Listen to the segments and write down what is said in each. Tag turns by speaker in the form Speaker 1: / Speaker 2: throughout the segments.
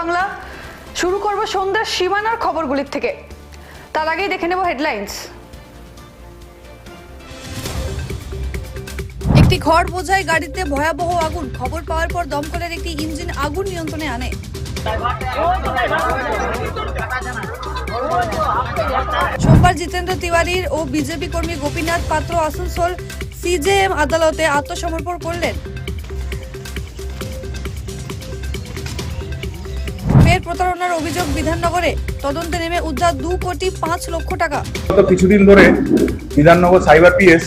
Speaker 1: বাংলা। শুরু করব সন্ধ্যার সীমানার খবরগুলির থেকে। তার আগেই দেখে নেব হেডলাইন্স একটি ঘর বোঝাই গাড়িতে ভয়াবহ আগুন। খবর পাওয়ার পর দমকলের একটি ইঞ্জিন আগুন নিয়ন্ত্রণে আনে। সোমবার জিতেন্দ্র তিওয়ারির ও বিজেপি কর্মী গোপীনাথ পাত্র আসানসোল সিজেএম আদালতে আত্মসমর্পণ করলেন। প্রতারণার অভিযোগ বিধাননগরে। তদন্তে নেমে উদ্ধার দু কোটি পাঁচ লক্ষ টাকা।
Speaker 2: গত কিছুদিন ধরে বিধাননগর সাইবার পিএস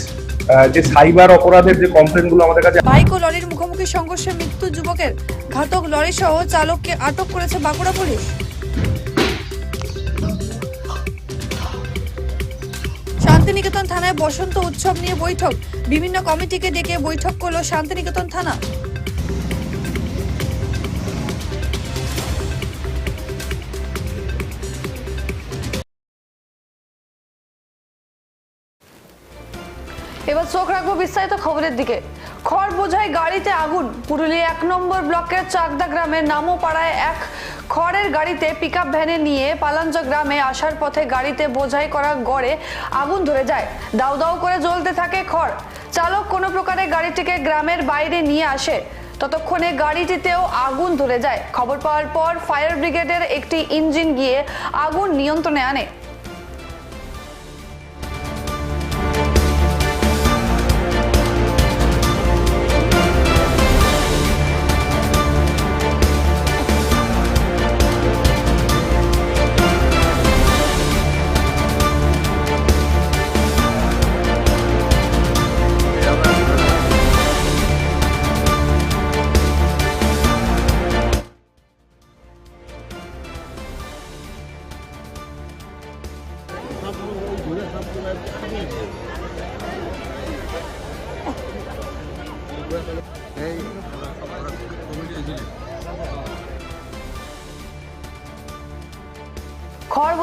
Speaker 2: যে সাইবার অপরাধের যে কমপ্লেনগুলো আমাদের কাছে
Speaker 1: বাইক ও লরির মুখোমুখি সংঘর্ষে মৃত্যু যুবকের। ঘাতক লরি সহ চালককে আটক করেছে বাঁকুড়া পুলিশ। শান্তিনিকেতন থানায় বসন্ত উৎসব নিয়ে বৈঠক। বিভিন্ন কমিটিকে ডেকে বৈঠক করল শান্তিনিকেতন থানা। এবার চোখ রাখব বিস্তারিত খবরের দিকে। খড় বোঝাই গাড়িতে আগুন। পুরুলিয়া এক নম্বর ব্লকের চাকদা গ্রামের নামো পাড়ায় এক খড়ের গাড়িতে পিকআপ ভ্যানে নিয়ে পালাঞ্জ গ্রামে আসার পথে গাড়িতে বোঝাই করা গড়ে আগুন ধরে যায়। দাউ দাউ করে জ্বলতে থাকে খড়। চালক কোনো প্রকারে গাড়িটিকে গ্রামের বাইরে নিয়ে আসে। ততক্ষণে গাড়িটিতেও আগুন ধরে যায়। খবর পাওয়ার পর ফায়ার ব্রিগেডের একটি ইঞ্জিন গিয়ে আগুন নিয়ন্ত্রণে আনে।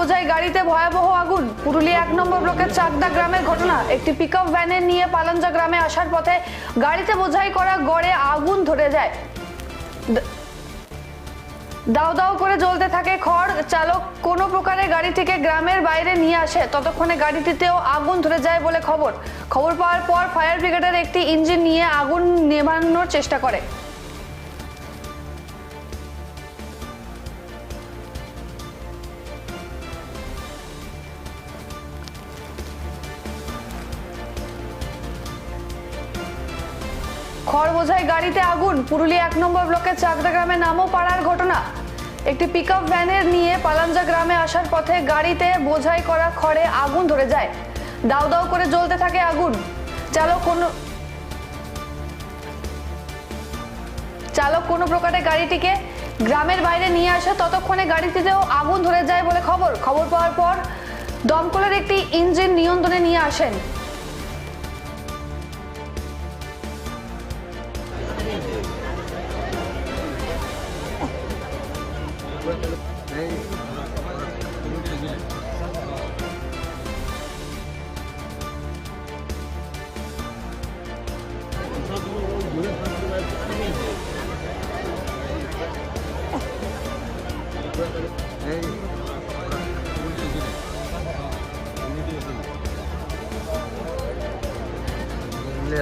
Speaker 1: বোঝাই গাড়িতে ভয়াবহ আগুন। পুরুলিয়া এক নম্বর ব্লকের চাকদা গ্রামের ঘটনা। একটি পিকআপ ভ্যানে নিয়ে পালাঞ্জা গ্রামে আসার পথে গাড়িতে বোঝাই করা গড়ে আগুন ধরে যায়। দাও দাও করে জ্বলতে থাকে খড় চালক। কোনো প্রকারে গাড়িটিকে গ্রামের বাইরে নিয়ে আসে। ততক্ষণে গাড়িটিতেও আগুন ধরে যায় বলে খবর। খবর পাওয়ার পর ফায়ার ব্রিগেডের একটি ইঞ্জিন নিয়ে আগুন নেভানোর চেষ্টা করে। খড় বোঝাই গাড়িতে আগুন। পুরুলিয়া এক নম্বর ব্লকের চাকদা গ্রামে নামও পাড়ার ঘটনা। একটি পিকআপ ভ্যানের নিয়ে পালাঞ্জা গ্রামে আসার পথে গাড়িতে বোঝাই করা খড়ে আগুন ধরে যায়। দাউ দাউ করে জ্বলতে থাকে আগুন। চালক কোনো চালক কোনো প্রকারে গাড়িটিকে গ্রামের বাইরে নিয়ে আসে, ততক্ষণে গাড়িটিতেও আগুন ধরে যায় বলে খবর। খবর পাওয়ার পর দমকলের একটি ইঞ্জিন নিয়ন্ত্রণে নিয়ে আসেন।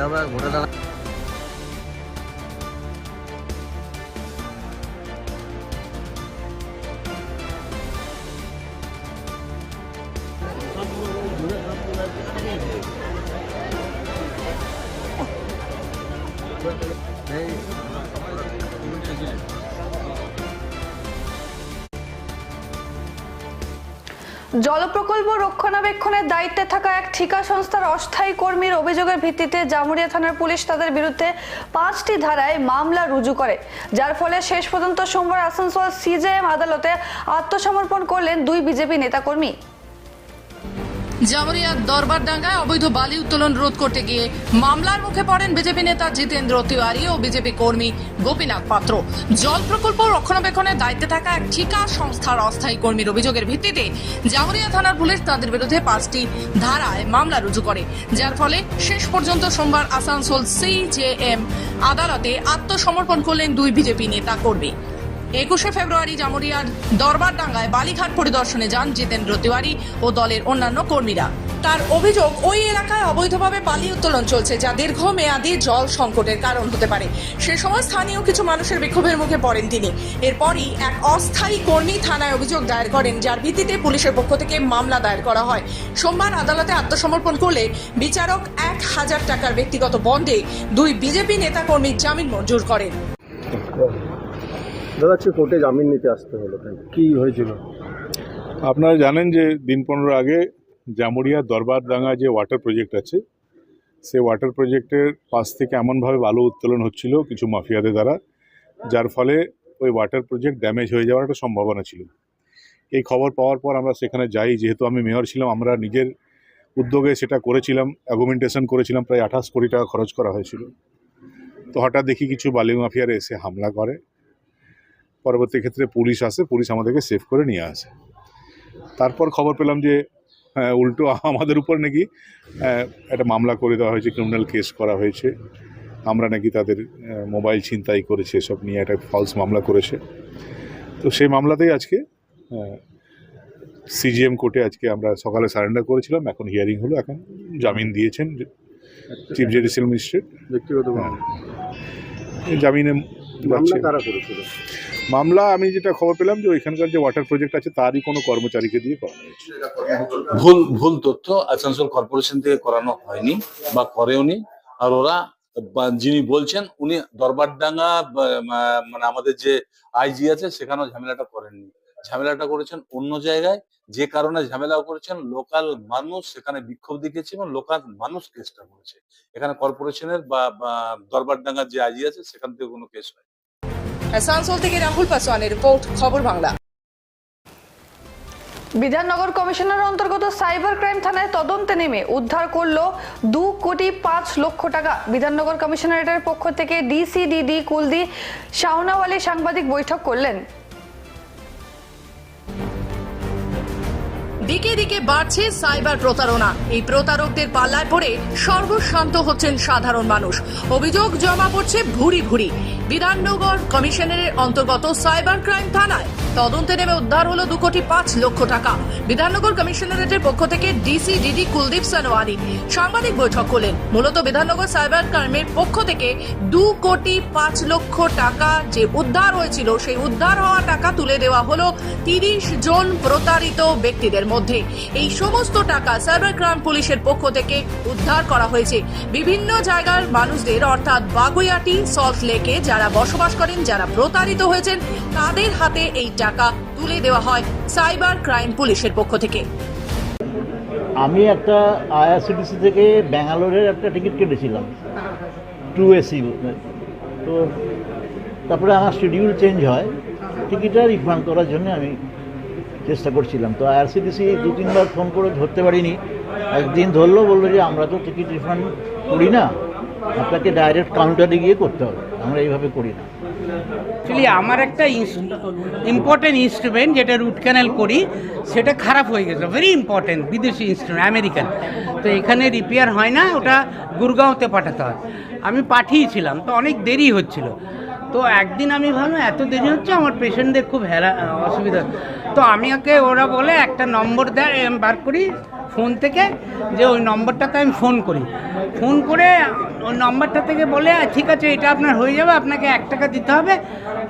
Speaker 3: আবার ঘুরে দাঁড়া
Speaker 1: জল প্রকল্প রক্ষণাবেক্ষণের দায়িত্বে থাকা এক ঠিকা সংস্থার অস্থায়ী কর্মীর অভিযোগের ভিত্তিতে জামুরিয়া থানার পুলিশ তাদের বিরুদ্ধে পাঁচটি ধারায় মামলা রুজু করে। যার ফলে শেষ পর্যন্ত সোমবার আসানসোল সিজেএম আদালতে আত্মসমর্পণ করলেন দুই বিজেপি নেতাকর্মী।
Speaker 4: জামুরিয়ার দরবারডাঙ্গায় অবৈধ বালি উত্তোলন রোধ করতে গিয়ে মামলার মুখে পড়েন বিজেপি নেতা জিতেন্দ্র তিওয়ারি ও বিজেপি কর্মী গোপীনাথ পাত্র। জল প্রকল্প রক্ষণাবেক্ষণের দায়িত্বে থাকা এক ঠিকা সংস্থার অস্থায়ী কর্মীর অভিযোগের ভিত্তিতে জামুরিয়া থানার পুলিশ তাদের বিরুদ্ধে পাঁচটি ধারায় মামলা রুজু করে। যার ফলে শেষ পর্যন্ত সোমবার আসানসোল সিজেএম আদালতে আত্মসমর্পণ করলেন দুই বিজেপি নেতা কর্মী। একুশে ফেব্রুয়ারি জামুরিয়ার দরবারডাঙ্গায় বালিঘাট পরিদর্শনে যান জিতেন্দ্র তিওয়ারি ও দলের অন্যান্য কর্মীরা। তার অভিযোগ, ওই এলাকায় অবৈধভাবে বালি উত্তোলন চলছে যা দীর্ঘমেয়াদী জল সংকটের কারণ হতে পারে। সে সময় স্থানীয় কিছু মানুষের বিক্ষোভের মুখে পড়েন তিনি। এরপরই এক অস্থায়ী কর্মী থানায় অভিযোগ দায়ের করেন, যার ভিত্তিতে পুলিশের পক্ষ থেকে মামলা দায়ের করা হয়। সোমবার আদালতে আত্মসমর্পণ করলে বিচারক এক হাজার টাকার ব্যক্তিগত বন্ডে দুই বিজেপি নেতাকর্মীর জামিন মঞ্জুর করেন।
Speaker 3: দাদা হচ্ছে কোর্টে জামিন নিতে আসতে হলো কি হয়েছিল?
Speaker 5: আপনারা জানেন যে দিন পনেরো আগে জামুরিয়া দরবারডাঙ্গা যে ওয়াটার প্রজেক্ট আছে সেই ওয়াটার প্রজেক্টের পাশ থেকে এমনভাবে বালু উত্তোলন হচ্ছিল কিছু মাফিয়াদের দ্বারা যার ফলে ওই ওয়াটার প্রজেক্ট ড্যামেজ হয়ে যাওয়ার একটা সম্ভাবনা ছিল। এই খবর পাওয়ার পর আমরা সেখানে যাই যেহেতু আমি মেয়র ছিলাম আমরা নিজের উদ্যোগে সেটা করেছিলাম অ্যাগুমেন্টেশন করেছিলাম প্রায় আঠাশ কোটি টাকা খরচ করা হয়েছিল। তো হঠাৎ দেখি কিছু বালি মাফিয়ারা এসে হামলা করে। পরবর্তী ক্ষেত্রে পুলিশ আসে পুলিশ আমাদেরকে সেভ করে নিয়ে আসে। তারপর খবর পেলাম যে হ্যাঁ, উল্টো আমাদের উপর নাকি একটা মামলা করে দেওয়া হয়েছে ক্রিমিনাল কেস করা হয়েছে। আমরা নাকি তাদের মোবাইল ছিনতাই করেছে সব নিয়ে একটা ফলস মামলা করেছে। তো সেই মামলাতেই আজকে সিজিএম কোর্টে আজকে আমরা সকালে সারেন্ডার করেছিলাম এখন হিয়ারিং হলো এখন জামিন দিয়েছেন চিফ জুডিশিয়াল ম্যাজিস্ট্রেট
Speaker 3: ব্যক্তিগত
Speaker 5: জামিনে
Speaker 3: মামলা কারা করেছিল?
Speaker 5: মামলা আমি যেটা খবর পেলাম যে ওইখানকার যে ওয়াটার প্রজেক্ট আছে তারই কোনো কর্মচারীকে দিয়ে করা হয়েছে।
Speaker 6: ভুল ভুল তথ্য আসানসোল কর্পোরেশন থেকে করানো হয়নি বা করেওনি। আর ওরা যিনি বলছেন উনি দরবারডাঙ্গা মানে আমাদের যে আইজি আছে সেখানেও ঝামেলাটা করেননি। ঝামেলাটা করেছেন অন্য জায়গায় যে কারণে ঝামেলা করেছেন লোকাল মানুষ সেখানে বিক্ষোভ দেখিয়েছে এবং লোকাল মানুষ কেসটা করেছে। এখানে কর্পোরেশনের বা দরবারডাঙ্গার যে আইজি আছে সেখান থেকে কোনো কেস হয়
Speaker 4: আসানসোল থেকে রাহুল পাসওয়ানের রিপোর্ট খবর বাংলা।
Speaker 1: বিধাননগর কমিশনের অন্তর্গত সাইবার ক্রাইম থানায় তদন্তে নেমে উদ্ধার করল দু কোটি পাঁচ লক্ষ টাকা। বিধাননগর কমিশনারেটের পক্ষ থেকে ডিসিডিডি কুলদি শাওনাওয়ালি সাংবাদিক বৈঠক করলেন।
Speaker 4: দিকে দিকে বাড়ছে সাইবার প্রতারণা। এই প্রতারকদের পাল্লায় পড়ে সর্বশান্ত হচ্ছেন সাধারণ মানুষ। অভিযোগ জমা পড়ছে ভুরি ভুরি। বিধাননগর কমিশনের অন্তর্গত সাইবার ক্রাইম থানায়। তদন্তে নেমে উদ্ধার হলো দু কোটি পাঁচ লক্ষ টাকা। বিধাননগর কমিশনারেটের পক্ষ থেকে ডিসি ডিডি কুলদীপ সানোয়ারি সাংবাদিক বৈঠক করলেন। মূলত বিধাননগর সাইবার ক্রাইমের পক্ষ থেকে দু কোটি পাঁচ লক্ষ টাকা যে উদ্ধার হয়েছিল, সেই উদ্ধার হওয়া টাকা তুলে দেওয়া হলো তিরিশ জন প্রতারিত ব্যক্তিদের মধ্যে। এই সমস্ত টাকা সাইবার ক্রাইম পুলিশের পক্ষ থেকে উদ্ধার করা হয়েছে। বিভিন্ন জায়গার মানুষদের, অর্থাৎ বাগুইয়াটি, সল্ট লেকে যারা বসবাস করেন, যারা প্রতারিত হয়েছেন, তাদের হাতে এই টাকা তুলে দেওয়া হয় সাইবার ক্রাইম পুলিশের পক্ষ থেকে।
Speaker 7: আমি একটা আইআরসিটিসি থেকে ব্যাঙ্গালোরের একটা টিকিট কেটেছিলাম। টু এসি, তো তারপরে আমার শিডিউল চেঞ্জ হয়। টিকিটটা রিফান্ড করার জন্য আমি চেষ্টা করছিলাম। তো আইআরসিটিসি দু তিনবার ফোন করে ধরতে পারিনি। একদিন ধরলো, বলল যে আমরা তো টিকিট রিফান্ড করি না। আপনাকে ডাইরেক্ট কাউন্টারে গিয়ে করতে হবে। আমরা এইভাবে করি না।
Speaker 8: অ্যাকচুয়ালি আমার একটা ইম্পর্টেন্ট ইনস্ট্রুমেন্ট যেটা রুট ক্যানেল করি, সেটা খারাপ হয়ে গেছে। ভেরি ইম্পর্টেন্ট বিদেশি ইনস্ট্রুমেন্ট আমেরিকান তো এখানে রিপেয়ার হয় না, ওটা গুরগাঁওতে পাঠাতে হয়। আমি পাঠিয়েছিলাম, তো অনেক দেরি হচ্ছিল। তো একদিন আমি ভাবলাম, এত দেরি হচ্ছে, আমার পেশেন্টদের খুব হেরা অসুবিধা। তো আমি ওকে, ওরা বলে, একটা নম্বর দেয় বার করি ফোন থেকে যে ওই নম্বরটাতে আমি ফোন করি। ফোন করে ওই নম্বরটা থেকে বলে ঠিক আছে, এটা আপনার হয়ে যাবে, আপনাকে এক টাকা দিতে হবে,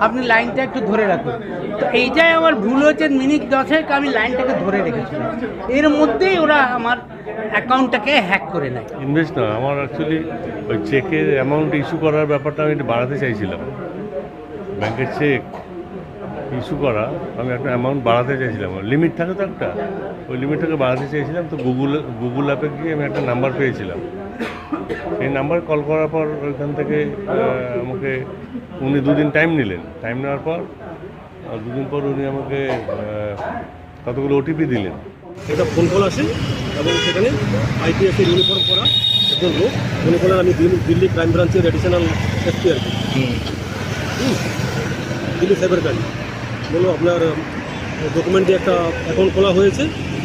Speaker 8: আপনি লাইনটা একটু ধরে রাখুন। তো এইটাই আমার ভুল হয়েছে, মিনিট দশেক আমি লাইনটাকে ধরে রেখেছিলাম। এর মধ্যেই ওরা আমার অ্যাকাউন্টটাকে হ্যাক করে নেয়।
Speaker 9: ইনভেস্ট না, আমার অ্যাকচুয়ালি ওই চেকের অ্যামাউন্ট ইস্যু করার ব্যাপারটা আমি বাড়াতে চাইছিলাম। ব্যাংকের চেক ইস্যু করা আমি একটা অ্যামাউন্ট বাড়াতে চাইছিলাম লিমিট থাকে তো একটা। ওই লিমিটটাকে বাড়াতে চাইছিলাম তো গুগল গুগল অ্যাপে গিয়ে আমি একটা নাম্বার পেয়েছিলাম। সেই নাম্বার কল করার পর ওইখান থেকে আমাকে উনি দুদিন টাইম নিলেন। টাইম নেওয়ার পর দুদিন পর উনি আমাকে কতগুলো ওটিপি দিলেন।
Speaker 3: একটা ফোন কল আসে এবং সেখানে আইপিএসের ইউনিফর্ম পরা একজন লোক মনে করেন আমি দিল্লি- দিল্লি ক্রাইম ব্রাঞ্চের এডিশনাল এসপি আর কি। হুম। দিল্লি সাইবার ক্রাইম বলো আপনার ডকুমেন্ট একটা অ্যাকাউন্ট খোলা হয়েছে।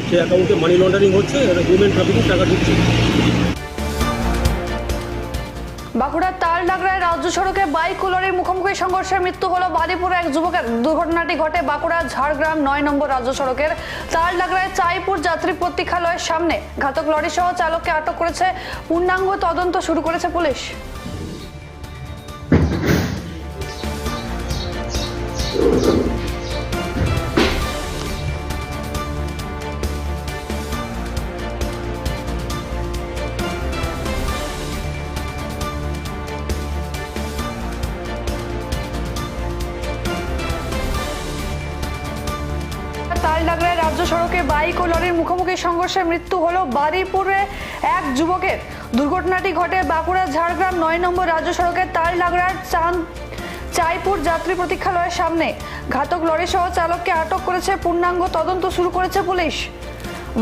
Speaker 3: সেই অ্যাকাউন্টে মানি লন্ডারিং হচ্ছে হিউম্যান ট্রাফিকিং টাকা ঢুকছে।
Speaker 1: বাঁকুড়ার তালডাগড়ায় রাজ্য সড়কে বাইক ও লরির মুখোমুখি সংঘর্ষে মৃত্যু হলো বাদিপুরে এক যুবকের। দুর্ঘটনাটি ঘটে বাঁকুড়া, ঝাড়গ্রাম, নয় নম্বর রাজ্য সড়কের। তালডাগড়ায় চাইপুর যাত্রী প্রতীক্ষালয়ের সামনে ঘাতক লরি সহ চালককে আটক করেছে। পূর্ণাঙ্গ তদন্ত শুরু করেছে পুলিশ। মুখোমুখি সংঘর্ষে মৃত্যু হলো বারুইপুরে এক যুবকের। দুর্ঘটনাটি ঘটে বাঁকুড়া, ঝাড়গ্রাম, নয় নম্বর রাজ্য সড়কের তালডাগড়ার চাঁদ চাইপুর যাত্রী প্রতীক্ষালয়ের সামনে। ঘাতক লরি সহ চালককে আটক করেছে পূর্ণাঙ্গ তদন্ত শুরু করেছে পুলিশ।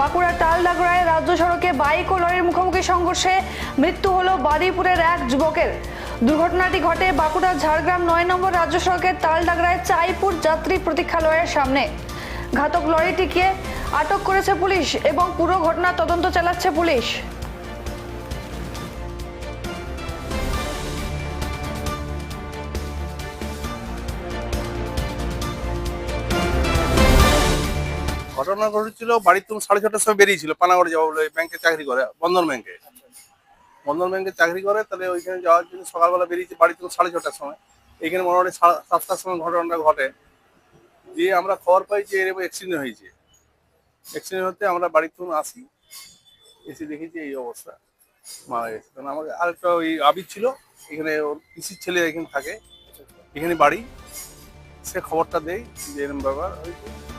Speaker 1: বাঁকুড়ার তালডাগড়ায় রাজ্য সড়কে বাইক ও লরির মুখোমুখি সংঘর্ষে মৃত্যু হলো বারুইপুরের এক যুবকের। দুর্ঘটনাটি ঘটে বাঁকুড়া, ঝাড়গ্রাম, নয় নম্বর রাজ্য সড়কের তালডাগড়ায় চাইপুর যাত্রী প্রতীক্ষালয়ের সামনে। ঘাতক লরিটিকে আটক করেছে পুলিশ এবং পুরো ঘটনা তদন্ত চালাচ্ছে পুলিশ।
Speaker 10: ঘটনা ঘটেছিল বাড়ির তুমি সাড়ে ছটার সময় বেরিয়েছিল, পানাগড় যাব বলে ব্যাংকে চাকরি করে, বন্ধন ব্যাংকে। বন্ধন ব্যাংকে চাকরি করে, তাহলে ওইখানে যাওয়ার জন্য সকালবেলা বেরিয়েছি, বাড়ি থেকে সাড়ে ছটার সময়। এইখানে মোটামুটি সাতটার সময় ঘটনাটা ঘটে। দিয়ে আমরা খবর পাই যে এরকম অ্যাক্সিডেন্ট হয়েছে। অ্যাক্সিডেন্ট হতে আমরা বাড়ি থেকে আসি। এসে দেখেছি এই অবস্থা। মারা গেছে। কারণ আমাদের আরেকটা ওই আবির ছিল, এখানে ওর পিসির ছেলে এখানে থাকে। এখানে বাড়ি। সে খবরটা দেয় যে এরম ব্যাপার হয়েছে।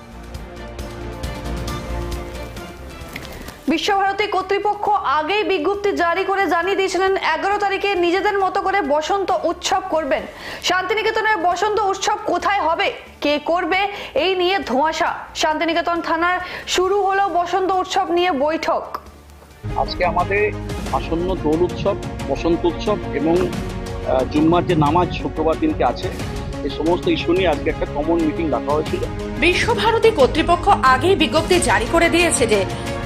Speaker 1: বিশ্বভারতী কর্তৃপক্ষ আগেই বিজ্ঞপ্তি জারি করে জানিয়ে দিয়েছিলেন এগারো তারিখে নিজেদের মতো করে বসন্ত উৎসব করবেন। শান্তিনিকেতনের বসন্ত উৎসব কোথায় হবে? কে করবে? এই নিয়ে ধোঁয়াশা। শান্তিনিকেতন থানার শুরু হলো বসন্ত উৎসব নিয়ে বৈঠক।
Speaker 11: আজকে আমাদের আসন্ন দোল উৎসব বসন্ত উৎসব এবং জুম্মার যে নামাজ শুক্রবার দিনকে আছে এই সমস্ত ইস্যু নিয়ে আজকে একটা কমন মিটিং ডাকা হয়েছিল।
Speaker 4: বিশ্বভারতী কর্তৃপক্ষ আগেই বিজ্ঞপ্তি জারি করে দিয়েছে যে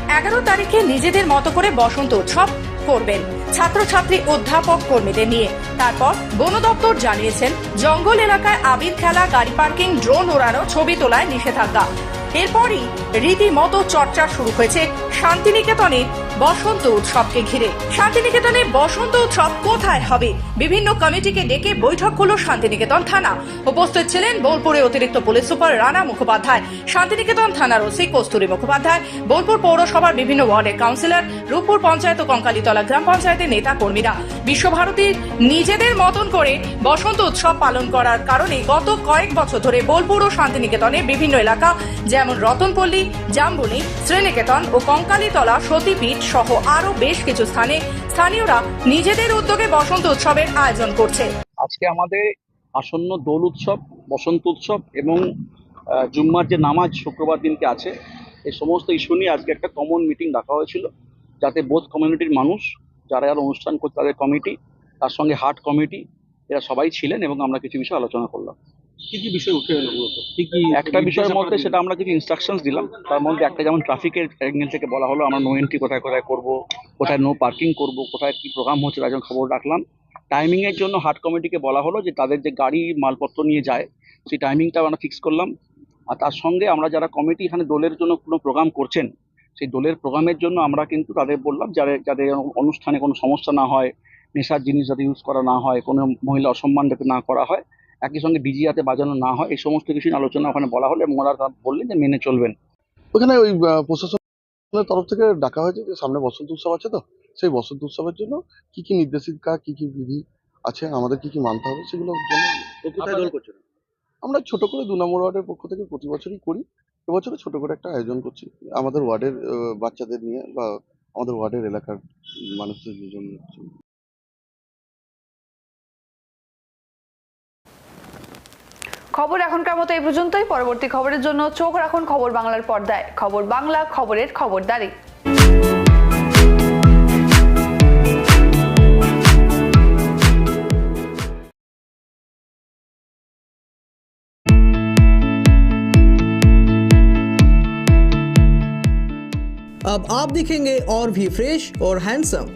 Speaker 4: এগারো তারিখে নিজেদের মতো করে বসন্ত উৎসব করবেন। ছাত্রছাত্রী অধ্যাপক কর্মীদের নিয়ে। তারপর বন দপ্তর জানিয়েছেন, জঙ্গল এলাকায় আবির খেলা, গাড়ি পার্কিং, ড্রোন ওড়ানো, ছবি তোলায় নিষেধাজ্ঞা। এরপরই রীতিমতো চর্চা শুরু হয়েছে শান্তিনিকেতনের বসন্ত উৎসবকে ঘিরে। শান্তিনিকেতনে বসন্ত উৎসব কোথায় হবে? বিভিন্ন কমিটিকে ডেকে বৈঠক হলো শান্তিনিকেতন থানা। উপস্থিত ছিলেন বোলপুরে অতিরিক্ত পুলিশ সুপার রানা মুখোপাধ্যায়, শান্তিনিকেতন থানার ওসি কস্তুরী মুখোপাধ্যায়, বোলপুর পৌরসভার বিভিন্ন ওয়ার্ডের কাউন্সিলর, রূপপুর পঞ্চায়েত ও কঙ্কালীতলা গ্রাম পঞ্চায়েতের নেতা কর্মীরা বিশ্বভারতীর নিজেদের মতন করে বসন্ত উৎসব পালন করার কারণে গত কয়েক বছর ধরে বোলপুর ও শান্তিনিকেতনের বিভিন্ন এলাকা, যেমন রতনপল্লী জাম্বুনি শ্রীনিকেতন ও কঙ্কালীতলা সতীপীঠ সহ আরও বেশ কিছু স্থানে স্থানীয়রা নিজেদের উদ্যোগে বসন্ত উৎসবের আয়োজন করছে।
Speaker 11: আজকে আমাদের আসন্ন দোল উৎসব, বসন্ত উৎসব এবং জুম্মার যে নামাজ শুক্রবার দিনকে আছে, এই সমস্ত ইস্যু নিয়ে আজকে একটা কমন মিটিং ডাকা হয়েছিল, যাতে বোধ কমিউনিটির মানুষ, যারা যারা অনুষ্ঠান করছে তাদের কমিটি তার সঙ্গে হাট কমিটি এরা সবাই ছিলেন এবং আমরা কিছু বিষয়ে আলোচনা করলাম।
Speaker 3: কি কি বিষয় উঠে এলো মূলত? কি কি
Speaker 11: একটা বিষয়ের মধ্যে সেটা আমরা কিছু ইনস্ট্রাকশনস দিলাম। তার মধ্যে একটা যেমন ট্রাফিকের অ্যাঙ্গেল থেকে বলা হলো আমরা নো এন্ট্রি কোথায় কোথায় করব কোথায় নো পার্কিং করব কোথায় কি প্রোগ্রাম হচ্ছে তার জন্য খবর রাখলাম। টাইমিং এর জন্য হাট কমিটিকে বলা হলো যে তাদের যে গাড়ি মালপত্র নিয়ে যায় সেই টাইমিংটা আমরা ফিক্স করলাম। আর তার সঙ্গে আমরা যারা কমিটি এখানে দোলের জন্য কোনো প্রোগ্রাম করছেন সেই দোলের প্রোগ্রামের জন্য আমরা কিন্তু তাদের বললাম যাদের যাদের অনুষ্ঠানে কোনো সমস্যা না হয় নেশার জিনিস যাতে ইউজ করা না হয় কোনো মহিলা অসম্মান যাতে না করা হয় একই সঙ্গে ডিজি হাতে বাজানো না হয় এই সমস্ত কিছু আলোচনা ওখানে বলা হলো এবং ওরা বললেন যে মেনে চলবেন।
Speaker 12: ওখানে ওই প্রশাসনের তরফ থেকে ডাকা হয়েছে যে সামনে বসন্ত উৎসব আছে তো সেই বসন্ত উৎসবের জন্য কি কি নির্দেশিকা কি কি বিধি আছে আমাদের কি কি মানতে হবে সেগুলো আমরা ছোট করে দু নম্বর ওয়ার্ডের পক্ষ থেকে প্রতি বছরই করি এবছরে ছোট করে একটা আয়োজন করছি। আমাদের ওয়ার্ডের আহ, বাচ্চাদের নিয়ে বা আমাদের ওয়ার্ডের এলাকার মানুষদের জন্য।
Speaker 1: খবর এখনকার মতো এই পর্যন্তই পরবর্তী খবরের জন্য চোখ রাখুন খবর বাংলার পর্দায় খবর বাংলা খবরের খবরদারি
Speaker 13: अब आप दिखेंगे और भी फ्रेश और हैंडसम